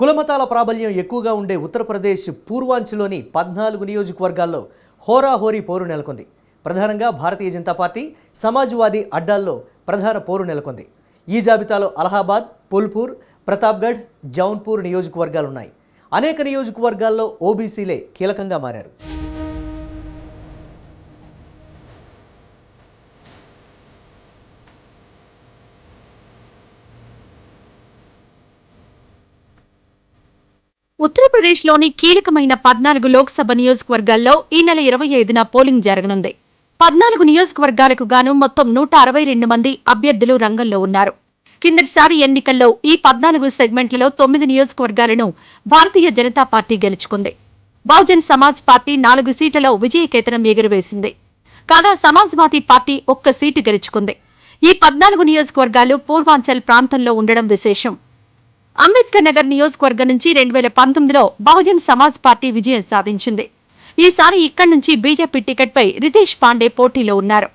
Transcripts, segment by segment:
కులమతాల ప్రాబల్యం ఎక్కువగా ఉండే ఉత్తరప్రదేశ్ పూర్వాంచలోని పద్నాలుగు నియోజకవర్గాల్లో హోరాహోరీ పోరు నెలకొంది. ప్రధానంగా భారతీయ జనతా పార్టీ సమాజ్వాదీ అడ్డాల్లో ప్రధాన పోరు నెలకొంది. ఈ జాబితాలో అలహాబాద్ పుల్పూర్ ప్రతాప్గఢ్ జౌన్పూర్ నియోజకవర్గాలున్నాయి. అనేక నియోజకవర్గాల్లో ఓబీసీలే కీలకంగా మారారు. ఉత్తరప్రదేశ్లోని కీలకమైన పద్నాలుగు లోక్సభ నియోజకవర్గాల్లో ఈ నెల ఇరవై ఐదున పోలింగ్ జరగనుంది. పద్నాలుగు నియోజకవర్గాలకు గాను మొత్తం నూట అరవై రెండు మంది అభ్యర్థులు రంగంలో ఉన్నారు. కిందటిసారి ఎన్నికల్లో ఈ పద్నాలుగు సెగ్మెంట్లలో తొమ్మిది నియోజకవర్గాలను భారతీయ జనతా పార్టీ గెలుచుకుంది. బహుజన్ సమాజ్ పార్టీ నాలుగు సీట్లలో విజయకేతనం ఎగురవేసింది. కాగా సమాజ్వాదీ పార్టీ ఒక్క సీటు గెలుచుకుంది. ఈ పద్నాలుగు నియోజకవర్గాలు పూర్వాంచల్ ప్రాంతంలో ఉండడం విశేషం. అంబేద్కర్ నగర్ నియోజకవర్గం నుంచి రెండు వేల పంతొమ్మిదిలో బహుజన్ సమాజ్ పార్టీ విజయం సాధించింది. ఈసారి ఇక్కడి నుంచి బీజేపీ టికెట్ పై రితేష్ పాండే పోటీలో ఉన్నారు.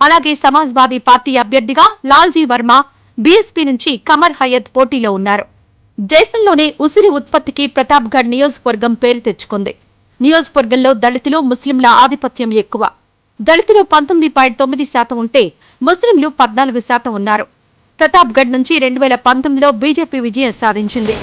అలాగే సమాజ్వాదీ పార్టీ అభ్యర్థిగా లాల్జీ వర్మ బీఎస్పీ నుంచి కమర్ హయత్ పోటీలో ఉన్నారు. దేశంలోనే ఉసిరి ఉత్పత్తికి ప్రతాప్గఢ్ నియోజకవర్గం పేరు తెచ్చుకుంది. నియోజకవర్గంలో దళితులు ముస్లింల ఆధిపత్యం ఎక్కువ. దళితులు పంతొమ్మిది పాయింట్ తొమ్మిది శాతం ఉంటే ముస్లింలు పద్నాలుగు శాతం ఉన్నారు. ప్రతాప్గఢ్ నుంచి రెండు వేల పంతొమ్మిదిలో బీజేపీ విజయం సాధించింది.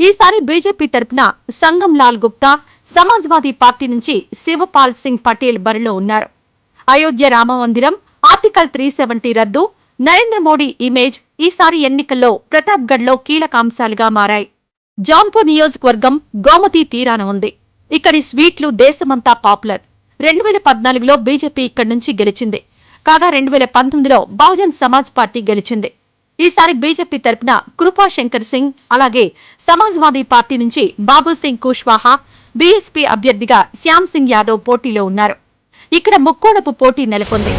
ఈసారి బీజేపీ తరపున సంగం లాల్ గుప్తా సమాజ్వాదీ పార్టీ నుంచి శివపాల్ సింగ్ పటేల్ బరిలో ఉన్నారు. అయోధ్య రామ మందిరం ఆర్టికల్ త్రీ సెవెంటీ రద్దు నరేంద్ర మోడీ ఇమేజ్ ఈసారి ఎన్నికల్లో ప్రతాప్గఢ్లో కీలక అంశాలుగా మారాయి. జాన్పూర్ నియోజకవర్గం గోమతి తీరాన ఉంది. ఇక్కడి స్వీట్లు దేశమంతా పాపులర్. రెండు వేల పద్నాలుగులో బీజేపీ ఇక్కడి నుంచి గెలిచింది. కాగా రెండు వేల పంతొమ్మిదిలో బహుజన్ సమాజ్ పార్టీ గెలిచింది. ఈసారి బీజేపీ తరపున కృపా శంకర్ సింగ్ అలాగే సమాజ్వాదీ పార్టీ నుంచి బాబు సింగ్ కుష్వాహా బీఎస్పీ అభ్యర్థిగా శ్యామ్ సింగ్ యాదవ్ పోటీలో ఉన్నారు. ఇక్కడ ముక్కోణపు పోటీ నెలకొంది.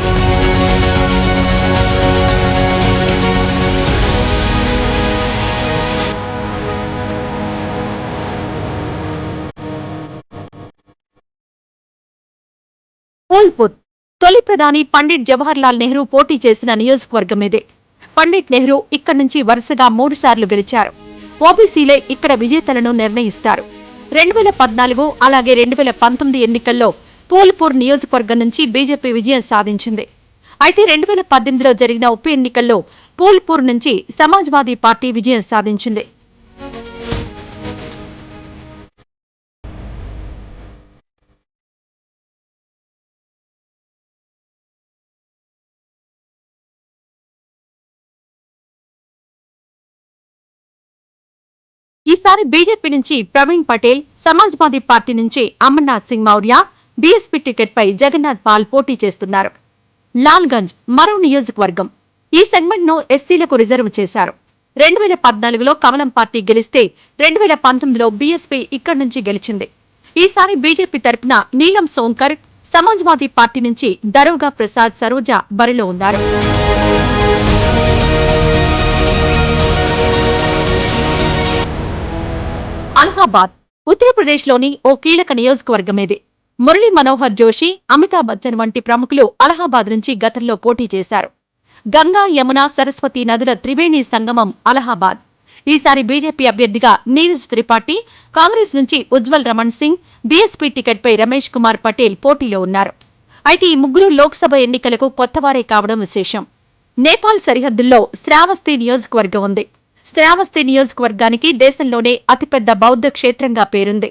ఫూల్పూర్ తొలి ప్రధాని పండిట్ జవహర్లాల్ నెహ్రూ పోటీ చేసిన నియోజకవర్గం ఇదే. పండిట్ నెహ్రూ ఇక్కడ నుంచి వరుసగా మూడు సార్లు గెలిచారు. ఓబీసీలే ఇక్కడ విజేతలను నిర్ణయిస్తారు. రెండు వేల పద్నాలుగు అలాగే రెండు వేల పంతొమ్మిది ఎన్నికల్లో పూల్పూర్ నియోజకవర్గం నుంచి బీజేపీ విజయం సాధించింది. అయితే రెండు వేల పద్దెనిమిదిలో జరిగిన ఉప ఎన్నికల్లో పూల్పూర్ నుంచి సమాజ్వాదీ పార్టీ విజయం సాధించింది. ఈసారి బీజేపీ నుంచి ప్రవీణ్ పటేల్ సమాజ్వాదీ పార్టీ నుంచి అమర్నాథ్ సింగ్ మౌర్య బీఎస్పీ టికెట్పై జగన్నాథ్ పాల్ పోటీ చేస్తున్నారు. లాల్గంజ్ మరో నియోజకవర్గం. ఈ సెగ్మెంట్ను ఎస్సీలకు రిజర్వ్ చేశారు. రెండు వేల పద్నాలుగులో కమలం పార్టీ గెలిస్తే రెండు వేల పంతొమ్మిదిలో బీఎస్పీ ఇక్కడి నుంచి గెలిచింది. ఈసారి బీజేపీ తరపున నీలం సోంకర్ సమాజ్వాదీ పార్టీ నుంచి దరోగా ప్రసాద్ సరోజ బరిలో ఉన్నారు. అలహాబాద్ ఉత్తరప్రదేశ్లోని ఓ కీలక నియోజకవర్గం ఇది మురళీ మనోహర్ జోషి అమితాబ్ బచ్చన్ వంటి ప్రముఖులు అలహాబాద్ నుంచి గతంలో పోటీ చేశారు. గంగా యమున సరస్వతి నదుల త్రివేణి సంగమం అలహాబాద్. ఈసారి బీజేపీ అభ్యర్థిగా నీరజ్ త్రిపాఠి కాంగ్రెస్ నుంచి ఉజ్వల్ రమణ్ సింగ్ బీఎస్పీ టికెట్పై రమేష్ కుమార్ పటేల్ పోటీలో ఉన్నారు. అయితే ఈ ముగ్గురు లోక్సభ ఎన్నికలకు కొత్తవారే కావడం విశేషం. నేపాల్ సరిహద్దుల్లో శ్రావస్తి నియోజకవర్గం ఉంది. శ్రావస్తి నియోజకవర్గానికి దేశంలోనే అతిపెద్ద బౌద్ధ క్షేత్రంగా పేరుంది.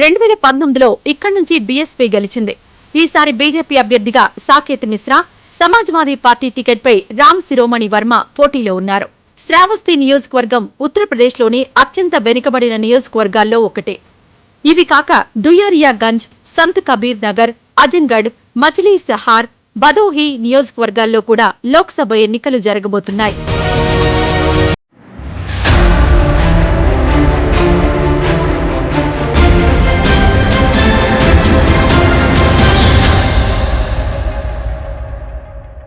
రెండు వేల పంతొమ్మిదిలో ఇక్కడి నుంచి బీఎస్పీ గెలిచింది. ఈసారి బీజేపీ అభ్యర్థిగా సాకేత్ మిశ్రా సమాజ్వాదీ పార్టీ టికెట్పై రామ్ శిరోమణి వర్మ పోటీలో ఉన్నారు. శ్రావస్తి నియోజకవర్గం ఉత్తరప్రదేశ్లోని అత్యంత వెనుకబడిన నియోజకవర్గాల్లో ఒకటే. ఇవి కాక డుయారియాగంజ్ సంత్ కబీర్ నగర్ అజన్గఢ్ మచిలీ సహార్ బదోహి నియోజకవర్గాల్లో కూడా లోక్సభ ఎన్నికలు జరగబోతున్నాయి.